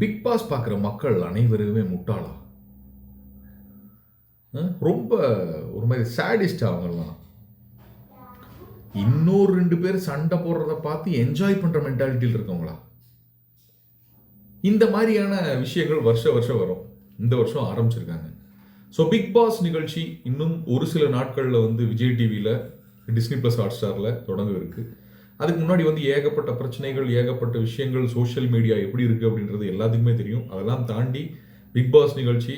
Big pass பார்க்குற மக்கள் அனைவருமே முட்டாளா? ரொம்ப ஒரு மாதிரி சேடிஸ்ட் அவங்கெல்லாம். இன்னொரு ரெண்டு பேர் சண்டை போடுறத பார்த்து என்ஜாய் பண்ணுற மென்டாலிட்டியில் இருக்கவங்களா? இந்த மாதிரியான விஷயங்கள் வருஷ வருஷம் வரும். இந்த வருஷம் ஆரம்பிச்சிருக்காங்க. ஸோ பிக் பாஸ் நிகழ்ச்சி இன்னும் ஒரு சில நாட்களில் வந்து விஜய் டிவியில் டிஸ்னி ப்ளஸ் ஹாட் ஸ்டாரில் தொடங்க அதுக்கு முன்னாடி வந்து ஏகப்பட்ட பிரச்சனைகள் ஏகப்பட்ட விஷயங்கள் சோஷியல் மீடியா எப்படி இருக்குது அப்படின்றது எல்லாத்துக்குமே தெரியும். அதெல்லாம் தாண்டி பிக் பாஸ் நிகழ்ச்சி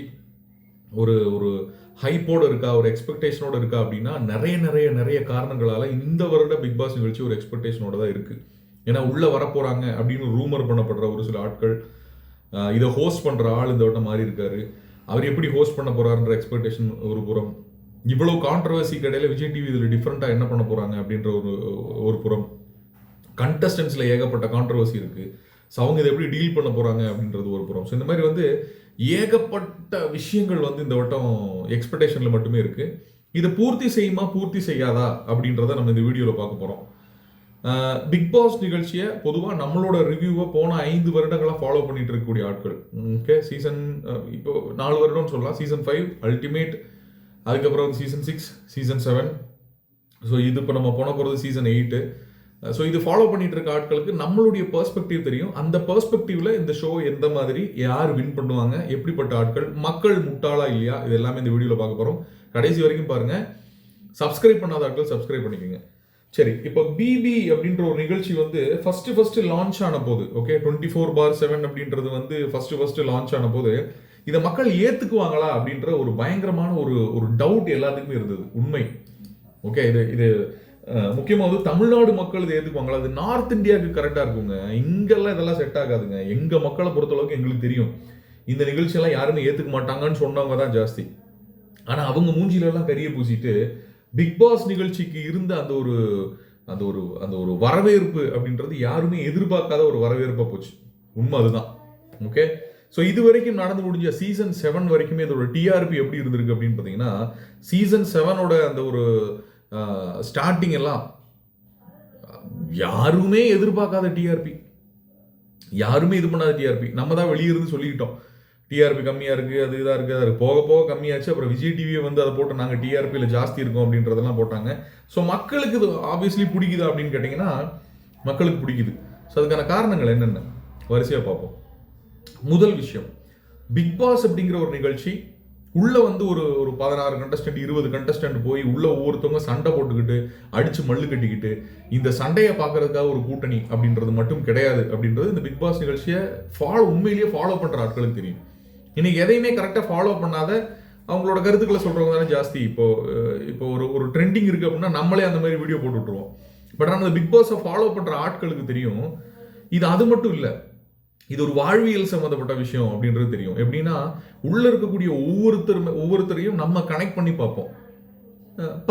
ஒரு ஒரு ஹைப்போடு இருக்கா ஒரு எக்ஸ்பெக்டேஷனோட இருக்கா அப்படின்னா நிறைய நிறைய நிறைய காரணங்களால் இந்த வருட பிக் பாஸ் நிகழ்ச்சி ஒரு எக்ஸ்பெக்டேஷனோட தான் இருக்குது ஏன்னா உள்ளே வரப்போகிறாங்க அப்படின்னு ரூமர் பண்ணப்படுற ஒரு சில ஆட்கள் இதை ஹோஸ்ட் பண்ணுற ஆள் இந்த வட்டம் மாறி இருக்காரு. அவர் எப்படி ஹோஸ்ட் பண்ண போகிறாருன்ற எக்ஸ்பெக்டேஷன் ஒரு புறம். இவ்வளோ கான்ட்ரவர்சி கடையில் விஜய் டிவி இதில் டிஃப்ரெண்ட்டாக என்ன பண்ண போகிறாங்க அப்படின்ற ஒரு ஒரு புறம். கண்டஸ்டன்ஸில் ஏகப்பட்ட கான்ட்ரவர்சி இருக்குது ஸோ அவங்க இதை எப்படி டீல் பண்ண போகிறாங்க அப்படின்றது ஒரு புறம். ஸோ இந்த மாதிரி வந்து ஏகப்பட்ட விஷயங்கள் வந்து இந்த வட்டம் எக்ஸ்பெக்டேஷனில் மட்டுமே இருக்குது இதை பூர்த்தி செய்யுமா பூர்த்தி செய்யாதா அப்படின்றத நம்ம இந்த வீடியோவில் பார்க்க போகிறோம் பிக் பாஸ் நிகழ்ச்சியை பொதுவாக நம்மளோட ரிவ்யூவை போன ஐந்து வருடங்களாக ஃபாலோ பண்ணிட்டு இருக்கக்கூடிய ஆட்கள். ஓகே சீசன் இப்போ நாலு வருடம்னு சொல்லலாம். சீசன் ஃபைவ் அல்டிமேட் அதுக்கப்புறம் வந்து season six season seven so இது இப்போ நம்ம போன போகிறது சீசன் எயிட்டு ஸோ இது ஃபாலோ பண்ணிட்டு இருக்க ஆட்களுக்கு நம்மளுடைய பெர்ஸ்பெக்டிவ் தெரியும். அந்த பெர்ஸ்பெக்டிவ்ல இந்த ஷோ எந்த மாதிரி யார் வின் பண்ணுவாங்க எப்படிப்பட்ட ஆட்கள் மக்கள் முட்டாளா இல்லையா இது எல்லாமே இந்த வீடியோவில் பார்க்க போகிறோம் கடைசி வரைக்கும் பாருங்க. சப்ஸ்கிரைப் பண்ணாத ஆட்கள் சப்ஸ்கிரைப் பண்ணிக்கோங்க. சரி இப்போ பிபி அப்படின்ற ஒரு நிகழ்ச்சி வந்து ஃபர்ஸ்ட் ஃபர்ஸ்ட் லான்ச் ஆன போது okay twenty four by seven அப்படின்றது வந்து ஃபர்ஸ்ட் ஃபர்ஸ்ட் லான்ச் ஆன போது இதை மக்கள் ஏத்துக்குவாங்களா அப்படின்ற ஒரு பயங்கரமான ஒரு ஒரு டவுட் எல்லாத்துக்குமே இருந்தது. உண்மை. ஓகே இது இது முக்கியமாக வந்து தமிழ்நாடு மக்கள் இதை ஏத்துக்குவாங்களா? அது நார்த் இந்தியாவுக்கு கரெக்டாக இருக்குங்க. இங்கெல்லாம் இதெல்லாம் செட் ஆகாதுங்க. எங்கள் மக்களை பொறுத்தளவுக்கு எங்களுக்கு தெரியும். இந்த நிகழ்ச்சியெல்லாம் யாருமே ஏற்றுக்க மாட்டாங்கன்னு சொன்னவங்க தான் ஜாஸ்தி. ஆனால் அவங்க மூஞ்சிலெல்லாம் கரிய பூசிட்டு பிக் பாஸ் நிகழ்ச்சிக்கு இருந்த அந்த ஒரு அந்த ஒரு அந்த ஒரு வரவேற்பு அப்படின்றது யாருமே எதிர்பார்க்காத ஒரு வரவேற்பாக போச்சு. உண்மை அதுதான். ஓகே ஸோ இது வரைக்கும் நடந்து முடிஞ்ச சீசன் செவன் வரைக்குமே இதோட டிஆர்பி எப்படி இருந்திருக்கு அப்படின்னு பார்த்தீங்கன்னா சீசன் செவனோட அந்த ஒரு ஸ்டார்டிங் எல்லாம் யாருமே எதிர்பார்க்காத டிஆர்பி யாருமே இது பண்ணாத டிஆர்பி நம்ம தான் வெளியே இருந்து சொல்லிக்கிட்டோம். டிஆர்பி கம்மியாக இருக்குது அது இதாக இருக்குது அது போக போக கம்மியாச்சு. அப்புறம் விஜய் டிவியை வந்து அதை போட்டு நாங்கள் டிஆர்பியில் ஜாஸ்தி இருக்கோம் அப்படின்றதெல்லாம் போட்டாங்க. ஸோ மக்களுக்கு இது ஆப்வியஸ்லி பிடிக்குது அப்படின்னு கேட்டிங்கன்னா மக்களுக்கு பிடிக்குது. ஸோ அதுக்கான காரணங்கள் என்னென்ன? வரிசையாக பார்ப்போம். முதல் விஷயம் பிக் பாஸ் அப்படிங்கிற ஒரு நிகழ்ச்சி உள்ளே வந்து ஒரு ஒரு பதினாறு கண்டஸ்டன்ட் இருபது கண்டஸ்டன்ட் போய் உள்ளே ஒவ்வொருத்தவங்க சண்டை போட்டுக்கிட்டு அடித்து மல்லு கட்டிக்கிட்டு இந்த சண்டையை பார்க்கறதுக்காக ஒரு கூட்டணி அப்படின்றது மட்டும் கிடையாது அப்படின்றது இந்த பிக் பாஸ் நிகழ்ச்சியை ஃபாலோ உண்மையிலேயே ஃபாலோ பண்ணுற ஆட்களுக்கு தெரியும். இன்னைக்கு எதையுமே கரெக்டாக ஃபாலோ பண்ணாத அவங்களோட கருத்துக்களை சொல்கிறவங்க தானே ஜாஸ்தி. இப்போ இப்போ ஒரு ஒரு ட்ரெண்டிங் இருக்குது அப்படின்னா நம்மளே அந்த மாதிரி வீடியோ போட்டு விட்ருவோம் பட் ஆனால் அந்த பிக் பாஸை ஃபாலோ பண்ணுற ஆட்களுக்கு தெரியும். இது அது மட்டும் இல்லை. இது ஒரு வாழ்வியல் சம்மந்தப்பட்ட விஷயம் அப்படின்றது தெரியும். எப்படின்னா உள்ளே இருக்கக்கூடிய ஒவ்வொருத்தருமே ஒவ்வொருத்தரையும் நம்ம கனெக்ட் பண்ணி பார்ப்போம்.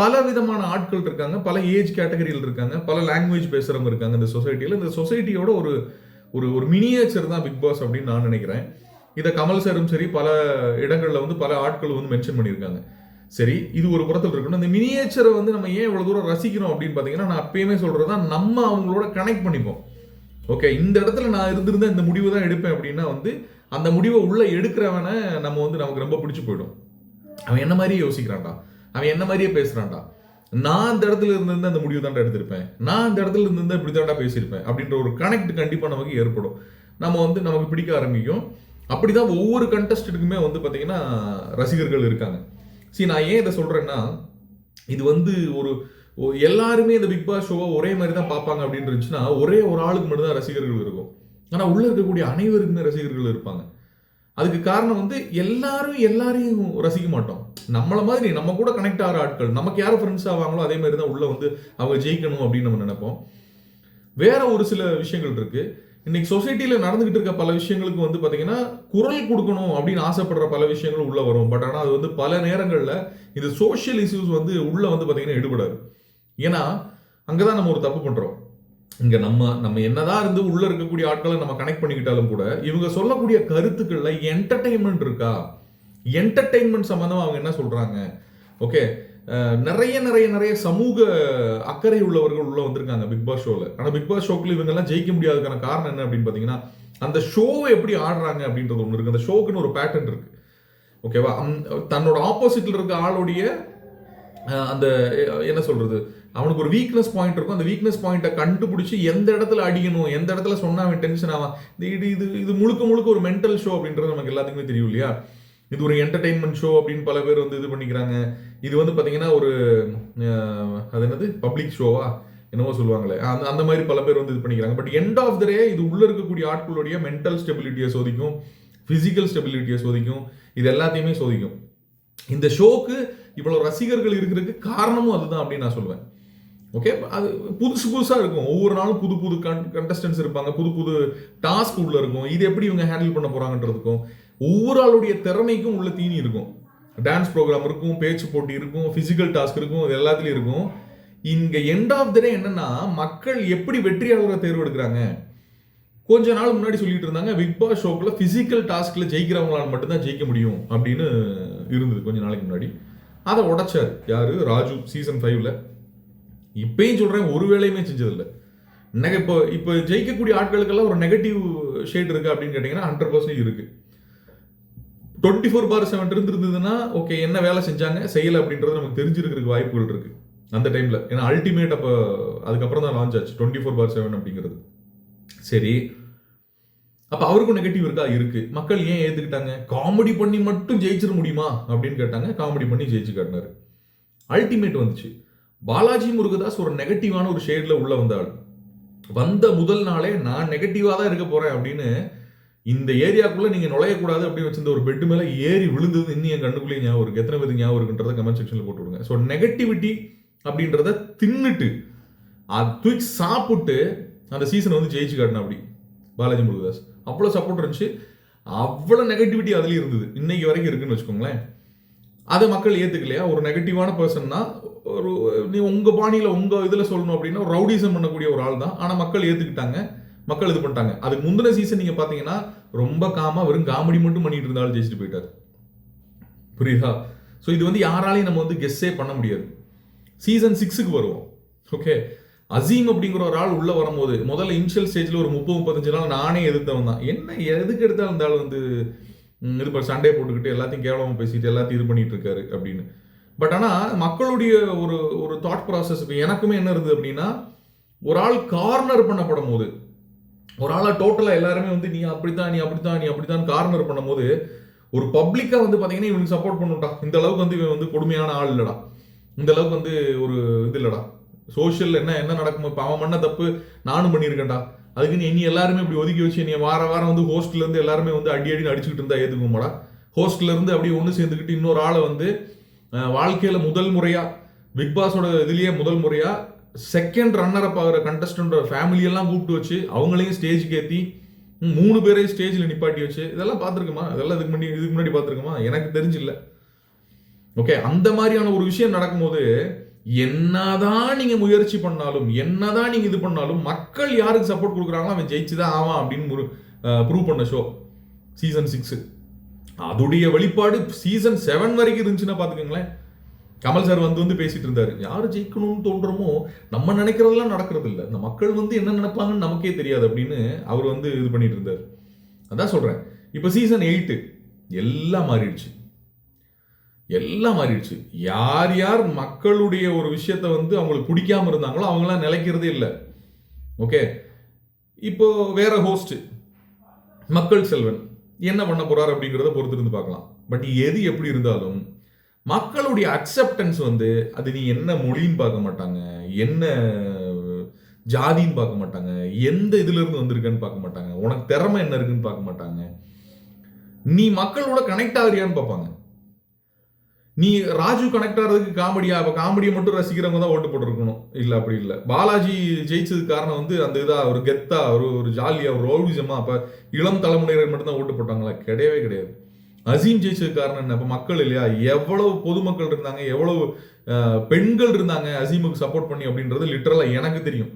பல விதமான ஆட்கள் இருக்காங்க பல ஏஜ் கேட்டகரியில் இருக்காங்க பல லாங்குவேஜ் பேசுகிறவங்க இருக்காங்க இந்த சொசைட்டியில் இந்த சொசைட்டியோட ஒரு ஒரு ஒரு மினியேச்சர் தான் பிக் பாஸ் அப்படின்னு நான் நினைக்கிறேன். இதை கமல் சாரும் சரி பல இடங்களில் வந்து பல ஆட்கள் வந்து மென்ஷன் பண்ணியிருக்காங்க. சரி இது ஒரு புறத்தில் இருக்கணும். இந்த மினியேச்சரை வந்து நம்ம ஏன் இவ்வளோ தூரம் ரசிக்கிறோம் அப்படின்னு பார்த்தீங்கன்னா நான் அப்பயுமே சொல்கிறது தான் நம்ம அவங்களோட கனெக்ட் பண்ணிப்போம். ஓகே இந்த இடத்துல நான் இருந்திருந்தா இந்த முடிவு தான் எடுப்பேன் அப்படின்னா வந்து அந்த முடிவை உள்ளே எடுக்கிறவனை நம்ம வந்து நமக்கு ரொம்ப பிடிச்சி போயிடும். அவன் என்ன மாதிரியே யோசிக்கிறான்டா? அவன் என்ன மாதிரியே பேசுகிறான்டா நான் அந்த இடத்துல இருந்திருந்தா அந்த முடிவு தாண்டா எடுத்திருப்பேன். நான் அந்த இடத்துல இருந்திருந்தா இப்படி தாண்டா பேசியிருப்பேன் அப்படின்ற ஒரு கனெக்ட் கண்டிப்பாக நமக்கு ஏற்படும். நம்ம வந்து நமக்கு பிடிக்க ஆரம்பிக்கும். அப்படி தான் ஒவ்வொரு கண்டஸ்டன்ட்டுக்குமே வந்து பார்த்திங்கன்னா ரசிகர்கள் இருக்காங்க. சரி நான் ஏன் இதை சொல்கிறேன்னா இது வந்து ஒரு எல்லாருமே இந்த பிக் பாஸ் ஷோவை ஒரே மாதிரி தான் பார்ப்பாங்க அப்படின்னு இருந்துச்சுன்னா ஒரே ஒரு ஆளுக்கு மட்டும் தான் ரசிகர்கள் இருக்கும். ஆனால் உள்ளே இருக்கக்கூடிய அனைவருக்குமே ரசிகர்கள் இருப்பாங்க. அதுக்கு காரணம் வந்து எல்லாரும் எல்லாரையும் ரசிக்க மாட்டோம். நம்மள மாதிரி நம்ம கூட கனெக்ட் ஆகிற ஆட்கள் நமக்கு யார் ஃப்ரெண்ட்ஸ் ஆவாங்களோ அதே மாதிரி தான் உள்ள வந்து அவங்க ஜெயிக்கணும் அப்படின்னு நம்ம நினைப்போம். வேற ஒரு சில விஷயங்கள் இருக்கு. இன்னைக்கு சொசைட்டியில் நடந்துகிட்டு இருக்க பல விஷயங்களுக்கு வந்து பாத்தீங்கன்னா குரல் கொடுக்கணும் அப்படின்னு ஆசைப்படுற பல விஷயங்கள் உள்ள வரும். பட் ஆனால் அது வந்து பல நேரங்களில் இந்த சோஷியல் இஷ்யூஸ் வந்து உள்ள வந்து பாத்தீங்கன்னா எடுபடாது. ஏன்னா அங்கதான் நம்ம ஒரு தப்பு பண்ணுறோம் இங்கே நம்ம நம்ம என்னதான் இருந்து உள்ளே இருக்கக்கூடிய ஆட்களை நம்ம கனெக்ட் பண்ணிக்கிட்டாலும் கூட இவங்க சொல்லக்கூடிய கருத்துக்களில் என்டர்டைன்மெண்ட் இருக்கா? என்டர்டைன்மெண்ட் சம்மந்தமாக அவங்க என்ன சொல்கிறாங்க ஓகே நிறைய நிறைய நிறைய சமூக அக்கறை உள்ளவர்கள் உள்ள வந்திருக்காங்க பிக் பாஸ் ஆனால் பிக்பாஸ் பிக் பாஸ் ஜெயிக்க முடியாததுக்கான காரணம் என்ன அப்படின்னு பார்த்தீங்கன்னா அந்த ஷோவை எப்படி ஆடுறாங்க அப்படின்றது ஒன்று இருக்குது அந்த ஷோக்குன்னு ஒரு பேட்டர்ன் இருக்குது ஓகேவா தன்னோட ஆப்போசிட்டில் இருக்க ஆளுடைய அந்த என்ன சொல்கிறது அவனுக்கு ஒரு வீக்னஸ் பாயிண்ட் இருக்கும். அந்த வீக்னஸ் பாயிண்ட்டை கண்டுபிடிச்சி எந்த இடத்துல அடிக்கணும் எந்த இடத்துல சொன்னா அவன் டென்ஷன் ஆவான். இது இது இது முழுக்க முழுக்க ஒரு மென்டல் ஷோ அப்படின்றது நமக்கு எல்லாத்துக்குமே தெரியும் இல்லையா? இது ஒரு என்டர்டெயின்மெண்ட் ஷோ அப்படின்னு பல பேர் வந்து இது பண்ணிக்கிறாங்க. இது வந்து பார்த்தீங்கன்னா ஒரு அது என்னது? பப்ளிக் ஷோவா என்னவோ சொல்லுவாங்களே. அந்த அந்த மாதிரி பல பேர் வந்து இது பண்ணிக்கிறாங்க. But end of the day இது உள்ளே இருக்கக்கூடிய ஆட்களுடைய மென்டல் ஸ்டெபிலிட்டியை சோதிக்கும் ஃபிசிக்கல் ஸ்டெபிலிட்டியை சோதிக்கும் இது எல்லாத்தையுமே சோதிக்கும். இந்த ஷோக்கு இவ்வளோ ரசிகர்கள் இருக்கிறதுக்கு காரணமும் அதுதான் அப்படின்னு நான் சொல்லுவேன் ஓகே அது புதுசு புதுசாக இருக்கும். ஒவ்வொரு நாளும் புது புது கன் கண்டஸ்டன்ஸ் இருப்பாங்க. புது புது டாஸ்க் உள்ள இருக்கும். இது எப்படி இவங்க ஹேண்டில் பண்ண போறாங்கன்றதுக்கும் ஒவ்வொரு ஆளுடைய திறமைக்கும் உள்ள தீனி இருக்கும். டான்ஸ் ப்ரோக்ராம் இருக்கும் பேச்சு போட்டி இருக்கும் ஃபிசிக்கல் டாஸ்க் இருக்கும் இது எல்லாத்துலேயும் இருக்கும். இங்கே எண்ட் ஆஃப் த டே என்னன்னா மக்கள் எப்படி வெற்றியாளரை தேர்வெடுக்கிறாங்க கொஞ்ச நாள் முன்னாடி சொல்லிட்டு இருந்தாங்க பிக் பாஸ் ஷோக்குள்ள ஃபிசிக்கல் டாஸ்கில் ஜெயிக்கிறவங்களால மட்டும்தான் ஜெயிக்க முடியும் அப்படின்னு இருந்தது கொஞ்ச நாளைக்கு முன்னாடி. அதை உடைச்சாரு. யாரு? ராஜு சீசன் ஃபைவ்ல இப்பயும் சொல்றேன் ஒரு வேலையுமே செஞ்சதில்லை. நெக இப்போ இப்போ ஜெயிக்கக்கூடிய ஆட்களுக்கெல்லாம் ஒரு நெகட்டிவ் ஷேட் இருக்கு அப்படின்னு கேட்டிங்கன்னா ஹண்ட்ரட் பர்சன்ட் இருக்குது டுவெண்ட்டி ஃபோர் பார் செவன் இருந்திருந்ததுன்னா ஓகே என்ன வேலை செஞ்சாங்க? செய்யலை அப்படின்றது நமக்கு தெரிஞ்சிருக்கிறதுக்கு வாய்ப்புகள் இருக்கு அந்த டைமில் ஏன்னா அல்டிமேட் அப்போ அதுக்கப்புறம் தான் லான்ச் ஆச்சு டுவெண்ட்டி ஃபோர் பார் செவன் அப்படிங்கிறது. சரி அப்ப அவருக்கும் நெகட்டிவ் இருக்கா? இருக்கு. மக்கள் ஏன் ஏத்துக்கிட்டாங்க? காமெடி பண்ணி மட்டும் ஜெயிச்சிட முடியுமா? அப்படின்னு கேட்டாங்க. காமெடி பண்ணி ஜெயிச்சு காட்டினாரு. அல்டிமேட் வந்துச்சு. பாலாஜி முருகதாஸ் ஒரு நெகட்டிவான ஒரு ஷேட்ல உள்ள வந்தாள் வந்த முதல் நாளே நான் நெகட்டிவா தான் இருக்க போறேன் அப்படின்னு இந்த ஏரியாக்குள்ள நீங்க நுழையக்கூடாது அப்படின்னு வச்சிருந்த ஒரு பெட் மேல ஏறி விழுந்தது இன்னும் என் கண்ணுக்குள்ளேயே ஞாபகம் இருக்கு. எத்தனை பேருக்கு ஞாபகம் இருக்குன்றத கமெண்ட் செக்ஷன்ல போட்டு விடுங்க. ஸோ நெகட்டிவிட்டி அப்படின்றத தின்னுட்டு அது தூக்கி சாப்பிட்டு அந்த சீசனை வந்து ஜெயிச்சு காட்டினா அப்படி. பாலாஜி முருகதாஸ். அவ்வளோ சப்போர்ட் இருந்துச்சு. அவ்வளோ நெகட்டிவிட்டி அதுலேயும் இருந்தது. இன்னைக்கு வரைக்கும் இருக்குன்னு வச்சுக்கோங்களேன். அதை மக்கள் ஏற்றுக்கலையா ஒரு நெகட்டிவான பர்சன்னா ஒரு நீ உங்கள் பாணியில் உங்கள் இதில் சொல்லணும் அப்படின்னா ஒரு ரவுடிசம் பண்ணக்கூடிய ஒரு ஆள் தான் ஆனால் மக்கள் ஏற்றுக்கிட்டாங்க மக்கள் இது பண்ணிட்டாங்க. அதுக்கு முந்தின சீசன் நீங்கள் பார்த்தீங்கன்னா ரொம்ப காமாக வெறும் காமெடி மட்டும் பண்ணிட்டு இருந்தாலும் ஜெயிச்சுட்டு போயிட்டார். புரியுதா? ஸோ இது வந்து யாராலையும் நம்ம வந்து கெஸ்ஸே பண்ண முடியாது. சீசன் சிக்ஸுக்கு வருவோம். ஓகே அசீம் அப்படிங்கிற ஒரு ஆள் உள்ளே வரும்போது முதல்ல இனிஷியல் ஸ்டேஜில் ஒரு முப்பது முப்பத்தஞ்சு நாள் நானே எதிர்த்தவன் தான். என்ன எதுக்கு எடுத்தாலும் இந்த ஆள் வந்து இது இது சண்டே போட்டுக்கிட்டு எல்லாத்தையும் கேவலமாக பேசிட்டு எல்லாத்தையும் இது பண்ணிட்டு இருக்காரு அப்படின்னு. பட் ஆனால் மக்களுடைய ஒரு ஒரு தாட் ப்ராசஸ் இப்போ எனக்குமே என்ன இருந்தது அப்படின்னா ஒரு ஆள் கார்னர் பண்ணப்படும் போது ஒரு ஆளாக டோட்டலாக எல்லாருமே வந்து நீ அப்படித்தான் நீ அப்படித்தான் நீ அப்படித்தான் கார்னர் பண்ணும்போது ஒரு பப்ளிக்காக வந்து பார்த்தீங்கன்னா இவனுக்கு சப்போர்ட் பண்ணுட்டா இந்த அளவுக்கு வந்து இவன் வந்து கொடுமையான ஆள் இல்லடா. இந்த அளவுக்கு வந்து ஒரு இது இல்லடா. சோஷியல் என்ன என்ன நடக்கும் இப்போ அவன் பண்ண தப்பு நானும் பண்ணியிருக்கேன்டா. அதுக்குன்னு நீ எல்லாருமே இப்படி ஒதுக்கி வச்சு நீ வார வாரம் வந்து ஹோஸ்டல்ல இருந்து எல்லாருமே வந்து அடி அடி அடிச்சுக்கிட்டு இருந்தா ஏத்துக்குமாடா? ஹோஸ்டல்ல இருந்து அப்படியே ஒன்று சேர்ந்துக்கிட்டு இன்னொரு ஆளை வந்து வாழ்க்கையில முதல் முறையா பிக் பாஸோட இதுலயே முதல் முறையா செகண்ட் ரன்னர் அப் ஆகிற கண்டஸ்டன்ட் ஃபேமிலியெல்லாம் கூப்பிட்டு வச்சு அவங்களையும் ஸ்டேஜுக்கு ஏற்றி மூணு பேரையும் ஸ்டேஜில் நிப்பாட்டி வச்சு இதெல்லாம் பார்த்துருக்குமா? இதெல்லாம் இதுக்கு முன்னாடி இதுக்கு முன்னாடி பார்த்துருக்குமா? எனக்கு தெரிஞ்சில்ல. ஓகே அந்த மாதிரியான ஒரு விஷயம் நடக்கும்போது என்னதான் நீங்க முயற்சி பண்ணாலும் என்னதான் நீங்க இது பண்ணாலும் மக்கள் யாருக்கு சப்போர்ட் கொடுக்குறாங்களோ அவன் ஜெயிச்சுதான் ஆவான் அப்படின்னு ப்ரூவ் பண்ண ஷோ சீசன் சிக்ஸ் அதுடைய வெளிப்பாடு சீசன் செவன் வரைக்கும் இருந்துச்சுன்னா பாத்துக்கோங்களேன் கமல் சார் வந்து வந்து பேசிட்டு இருந்தாரு. யார் ஜெயிக்கணும்னு தோன்றமோ நம்ம நினைக்கிறதெல்லாம் நடக்கிறது இல்லை இந்த மக்கள் வந்து என்ன நினைப்பாங்கன்னு நமக்கே தெரியாது அப்படின்னு அவர் வந்து இது பண்ணிட்டு இருந்தார். அதான் சொல்றேன். இப்போ சீசன் எயிட்டு எல்லாம் மாறிடுச்சு. எல்லாம் மாறிடுச்சு. யார் யார் மக்களுடைய ஒரு விஷயத்த வந்து அவங்களுக்கு பிடிக்காம இருந்தாங்களோ அவங்களாம் நிலைக்கிறதே இல்லை. ஓகே இப்போ வேற ஹோஸ்ட் மக்கள் செல்வன் என்ன பண்ண போறார் அப்படிங்கிறத பொறுத்து இருந்து பார்க்கலாம். பட் எது எப்படி இருந்தாலும் மக்களுடைய அக்செப்டன்ஸ் வந்து அது நீ என்ன மொழின்னு பார்க்க மாட்டாங்க என்ன ஜாதின்னு பார்க்க மாட்டாங்க எந்த இதுல இருந்து வந்திருக்கன்னு பார்க்க மாட்டாங்க உனக்கு திறமை என்ன இருக்குன்னு பார்க்க மாட்டாங்க நீ மக்களோட கனெக்ட் ஆகிறியான்னு பார்ப்பாங்க. நீ ராஜு கனெக்ட் ஆகிறதுக்கு காமெடியா? அப்போ காமெடியை மட்டும் ரசிக்கிறவங்க தான் ஓட்டு போட்டிருக்கணும். இல்லை அப்படி இல்லை. பாலாஜி ஜெயிச்சதுக்கு காரணம் வந்து அந்த இதாக ஒரு கெத்தா ஒரு ஒரு ஜாலியாக ஒரு ரோல்விசமா அப்போ இளம் தலைமுறையினர் மட்டும்தான் ஓட்டு போட்டாங்களா? கிடையவே கிடையாது. அசீம் ஜெயிச்சதுக்கு காரணம் என்ன? இப்போ மக்கள் இல்லையா? எவ்வளவு பொதுமக்கள் இருந்தாங்க? எவ்வளவு பெண்கள் இருந்தாங்க அசீமுக்கு சப்போர்ட் பண்ணி அப்படின்றது லிட்டரலாக எனக்கு தெரியும்.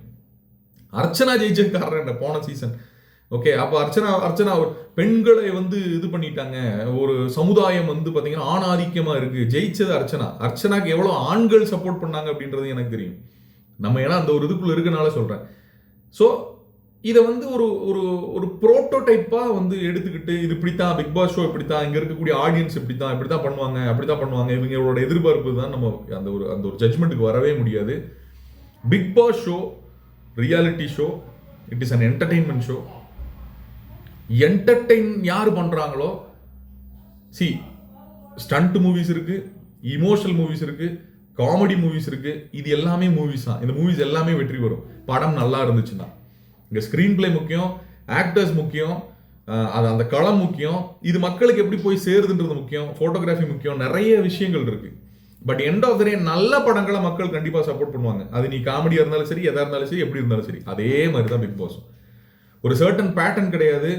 அர்ச்சனா ஜெயிச்சதுக்கு காரணம் என்ன? போன சீசன் ஓகே அப்போ அர்ச்சனா அர்ச்சனா பெண்களை வந்து இது பண்ணிட்டாங்க. ஒரு சமுதாயம் வந்து பார்த்தீங்கன்னா ஆணாதிக்கமாக இருக்குது ஜெயிச்சது அர்ச்சனா. அர்ச்சனாக்கு எவ்வளோ ஆண்கள் சப்போர்ட் பண்ணாங்க அப்படின்றது எனக்கு தெரியும். நம்ம ஏன்னா அந்த ஒரு இதுக்குள்ள இருக்கனால சொல்கிறேன் ஸோ இதை வந்து ஒரு ஒரு ஒரு ப்ரோட்டோடைப்பாக வந்து எடுத்துக்கிட்டு இது இப்படித்தான் பிக் பாஸ் ஷோ இப்படித்தான் இங்கே இருக்கக்கூடிய ஆடியன்ஸ் இப்படி தான் இப்படி தான் பண்ணுவாங்க அப்படி தான் பண்ணுவாங்க இவங்களோட எதிர்பார்ப்பு தான் நம்ம அந்த ஒரு அந்த ஒரு ஜட்மெண்ட்டுக்கு வரவே முடியாது. Bigg Boss show reality show it is an entertainment show entertain யார் பண்ணுறாங்களோ சி ஸ்டண்ட் மூவிஸ் இருக்கு இமோஷனல் மூவிஸ் இருக்குது காமெடி மூவிஸ் இருக்குது இது எல்லாமே மூவிஸ் தான். இந்த மூவிஸ் எல்லாமே வெற்றி பெறும். படம் நல்லா இருந்துச்சுன்னா. இங்கே ஸ்க்ரீன் பிளே முக்கியம் ஆக்டர்ஸ் முக்கியம் அது அந்த களம் முக்கியம் இது மக்களுக்கு எப்படி போய் சேருதுன்றது முக்கியம் ஃபோட்டோகிராஃபி முக்கியம் நிறைய விஷயங்கள் இருக்குது but end of the day நல்ல படங்களை மக்கள் கண்டிப்பாக சப்போர்ட் பண்ணுவாங்க. அது நீ காமெடியாக இருந்தாலும் சரி எதாக இருந்தாலும் சரி எப்படி இருந்தாலும் சரி. அதே மாதிரி தான் பிக் பாஸும் ஒரு சர்டன் பேட்டர்ன் கிடையாது.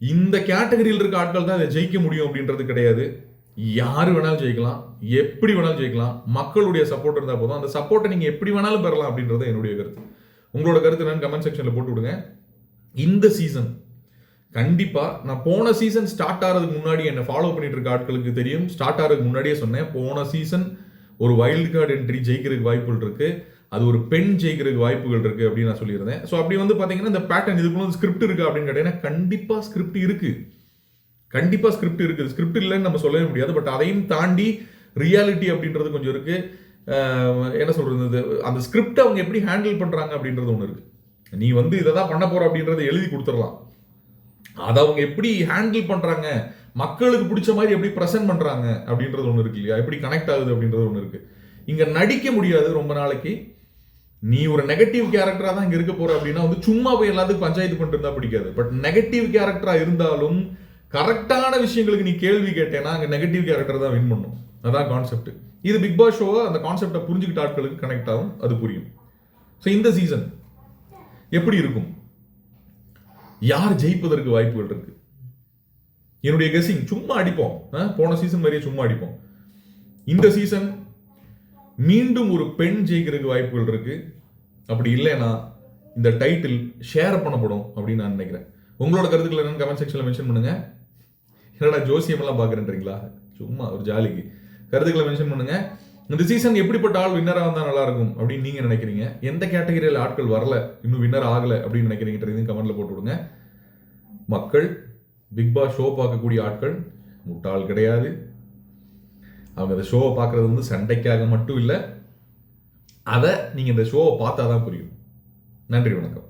இந்த கேட்டகரியில் இருக்க ஆட்கள் தான் இதை ஜெயிக்க முடியும் அப்படின்றது கிடையாது. யார் வேணாலும் ஜெயிக்கலாம். எப்படி வேணாலும் ஜெயிக்கலாம். மக்களுடைய சப்போர்ட் இருந்தால் போதும். அந்த சப்போர்ட்டை நீங்கள் எப்படி வேணாலும் பெறலாம் அப்படின்றது என்னுடைய கருத்து. உங்களோட கருத்து என்னன்னு கமெண்ட் செக்ஷனில் போட்டு விடுங்க. இந்த சீசன் கண்டிப்பாக நான் போன சீசன் ஸ்டார்ட் ஆகிறதுக்கு முன்னாடி என்னை ஃபாலோ பண்ணிட்டு இருக்க ஆட்களுக்கு தெரியும். ஸ்டார்ட் ஆகிறதுக்கு முன்னாடியே சொன்னேன். போன சீசன் ஒரு வைல்டு கார்டு என்ட்ரி ஜெயிக்கிறதுக்கு வாய்ப்புகள் இருக்குது அது ஒரு பெண் ஜெயிக்கிறதுக்கு வாய்ப்புகள் இருக்குது அப்படின்னு நான் சொல்லியிருந்தேன். ஸோ அப்படி வந்து பார்த்தீங்கன்னா இந்த பேட்டர்ன் இதுக்குள்ள ஸ்கிரிப்ட் இருக்குது அப்படின்னு கேட்டீங்கன்னா கண்டிப்பாக ஸ்கிரிப்ட் இருக்குது கண்டிப்பாக ஸ்கிரிப்ட் இருக்குது. ஸ்கிரிப்ட் இல்லைன்னு நம்ம சொல்லவே முடியாது. பட் அதையும் தாண்டி ரியாலிட்டி அப்படின்றது கொஞ்சம் இருக்குது என்ன சொல்கிறது அந்த ஸ்கிரிப்ட் அவங்க எப்படி ஹேண்டில் பண்ணுறாங்க அப்படின்றது ஒன்று இருக்குது நீ வந்து இதை தான் பண்ண போகிற அப்படின்றத எழுதி கொடுத்துடலாம். அதை அவங்க எப்படி ஹேண்டில் பண்ணுறாங்க மக்களுக்கு பிடிச்ச மாதிரி எப்படி ப்ரெசென்ட் பண்ணுறாங்க அப்படின்றது ஒன்று இருக்கு இல்லையா? எப்படி கனெக்ட் ஆகுது அப்படின்றது ஒன்று இருக்குது இங்கே நடிக்க முடியாது ரொம்ப நாளைக்கு. நீ ஒரு நெகட்டிவ் கேரக்டரா தான் இங்க இருக்க போற அப்படின்னா வந்து சும்மா போய் எல்லாத்துக்கும் பஞ்சாயத்து பண்ணிட்டு இருந்தா பிடிக்காது. பட் நெகட்டிவ் கேரக்டரா இருந்தாலும் கரெக்டான விஷயங்களுக்கு நீ கேள்வி கேட்டேன்னா அங்க நெகட்டிவ் கேரக்டர் தான் வின் பண்ணும். அதான் கான்செப்ட் இது பிக் பாஸ் ஷோவை அந்த கான்செப்டை புரிஞ்சுக்கிட்ட ஆட்களுக்கு கனெக்ட் ஆகும். அது புரியும். ஸோ இந்த சீசன் எப்படி இருக்கும்? யார் ஜெயிப்பதற்கு வாய்ப்புகள் இருக்கு? என்னுடைய கெஸிங் சும்மா அடிப்போம். ஆ? போன சீசன் மாதிரியே சும்மா அடிப்போம். இந்த சீசன் மீண்டும் ஒரு பெண் ஜெயிக்கிறதுக்கு வாய்ப்புகள் இருக்கு. அப்படி இல்லைன்னா இந்த டைட்டில் ஷேர் பண்ணப்படும் அப்படின்னு நான் நினைக்கிறேன். உங்களோட கருத்துக்கள் என்னன்னு கமெண்ட் செக்ஷனில் மென்ஷன் பண்ணுங்க. என்னடா ஜோசியம் எல்லாம் சும்மா ஒரு ஜாலிக்கு. கருத்துக்களை மென்ஷன் பண்ணுங்க. இந்த சீசன் எப்படிப்பட்ட ஆள் வின்னராக இருந்தால் நல்லா இருக்கும் அப்படின்னு நீங்கள் நினைக்கிறீங்க? எந்த கேட்டகரியில் ஆட்கள் வரல இன்னும் வின்னர் ஆகலை அப்படின்னு நினைக்கிறீங்கன்றதையும் கமெண்ட்ல போட்டு விடுங்க மக்கள் பிக் பாஸ் ஷோ பார்க்கக்கூடிய ஆட்கள் முட்டாள் கிடையாது. அவங்க அந்த ஷோவை பார்க்குறது வந்து சண்டைக்காக மட்டும் இல்லை அதை நீங்கள் இந்த ஷோவை பார்த்தா தான் புரியும். நன்றி வணக்கம்.